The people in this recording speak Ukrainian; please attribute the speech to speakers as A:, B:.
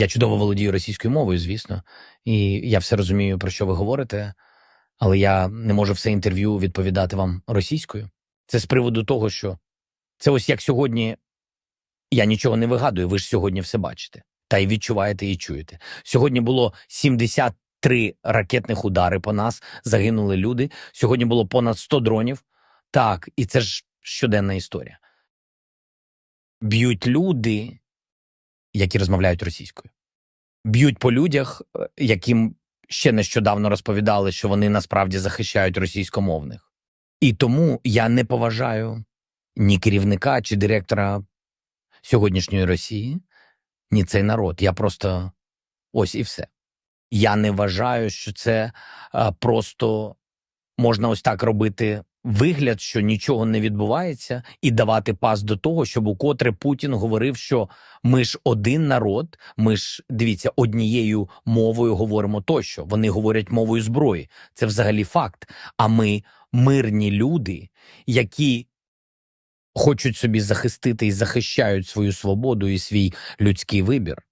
A: Я чудово володію російською мовою, звісно, і я все розумію, про що ви говорите, але я не можу все інтерв'ю відповідати вам російською. Це з приводу того, що це ось як сьогодні я нічого не вигадую, ви ж сьогодні все бачите. Та й відчуваєте і чуєте. Сьогодні було 73 ракетних удари по нас, загинули люди. Сьогодні було понад 100 дронів. Так, і це ж щоденна історія. Б'ють люди, які розмовляють російською. Б'ють по людях, е, яким ще нещодавно розповідали, що вони насправді захищають російськомовних. І тому я не поважаю ні керівника чи директора сьогоднішньої Росії, ні цей народ. Я просто ось і все. Я не вважаю, що це просто можна ось так робити вигляд, що нічого не відбувається, і давати пас до того, щоб укотре Путін говорив, що ми ж один народ, ми ж дивіться, однією мовою говоримо тощо. Вони говорять мовою зброї. Це взагалі факт. А ми мирні люди, які хочуть собі захистити і захищають свою свободу і свій людський вибір.